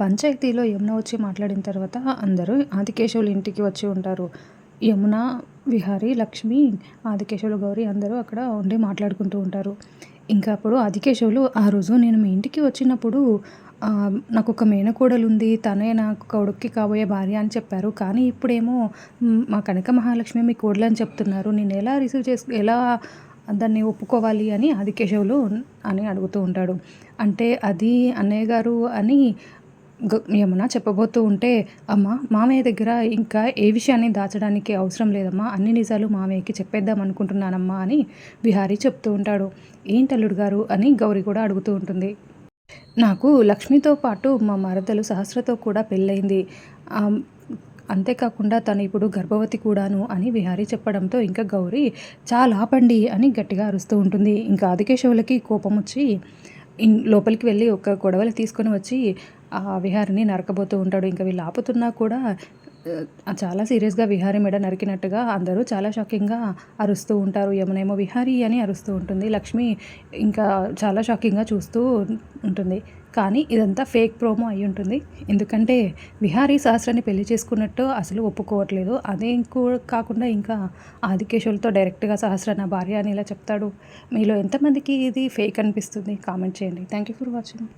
పంచాయతీలో యమున వచ్చి మాట్లాడిన తర్వాత అందరూ ఆదికేశవుల ఇంటికి వచ్చి ఉంటారు. యమున విహారి లక్ష్మి ఆదికేశవులు గౌరీ అందరూ అక్కడ ఉండి మాట్లాడుకుంటూ ఉంటారు. ఇంకా అప్పుడు ఆదికేశవులు ఆ రోజు నేను మీ ఇంటికి వచ్చినప్పుడు నాకు ఒక మేనకోడలు ఉంది తనే నాకు కొడుక్కి కాబోయే భార్య అని చెప్పారు. కానీ ఇప్పుడేమో మా కనక మహాలక్ష్మి మీ కోడలు అని చెప్తున్నారు. నేను ఎలా రిసీవ్ చేసు ఎలా దాన్ని ఒప్పుకోవాలి అని ఆదికేశవులు అని అడుగుతూ ఉంటాడు. అంటే అది అన్నయ్య గారు అని యమున చెప్పబోతూ ఉంటే అమ్మ మామయ్య దగ్గర ఇంకా ఏ విషయాన్ని దాచడానికి అవసరం లేదమ్మా అన్ని నిజాలు మామయ్యకి చెప్పేద్దాం అనుకుంటున్నానమ్మా అని విహారీ చెప్తూ ఉంటాడు. ఏంటల్లుడు గారు అని గౌరీ కూడా అడుగుతూ ఉంటుంది. నాకు లక్ష్మితో పాటు మా మరదలు సహస్రతో కూడా పెళ్ళయింది. అంతేకాకుండా తను ఇప్పుడు గర్భవతి కూడాను అని విహారీ చెప్పడంతో ఇంకా గౌరీ చాలా ఆపండి అని గట్టిగా అరుస్తూ ఉంటుంది. ఇంకా ఆదికేశవులకి కోపం వచ్చి లోపలికి వెళ్ళి ఒక గొడవలు తీసుకొని వచ్చి ఆ విహారిని నరకబోతూ ఉంటాడు. ఇంకా వీళ్ళు ఆపుతున్నా కూడా చాలా సీరియస్గా విహారీ మెడ నరికినట్టుగా అందరూ చాలా షాకింగ్గా అరుస్తూ ఉంటారు. యమునేమో విహారీ అని అరుస్తూ ఉంటుంది. లక్ష్మి ఇంకా చాలా షాకింగ్గా చూస్తూ ఉంటుంది. కానీ ఇదంతా ఫేక్ ప్రోమో అయి ఉంటుంది. ఎందుకంటే విహారీ సహస్రాన్ని పెళ్ళి చేసుకున్నట్టు అసలు ఒప్పుకోవట్లేదు. అదే ఇంకో కాకుండా ఇంకా ఆదికేశులతో డైరెక్ట్గా సహస్ర నా భార్య అని ఇలా చెప్తాడు. మీలో ఎంతమందికి ఇది ఫేక్ అనిపిస్తుంది? కామెంట్ చేయండి. Thank you for watching.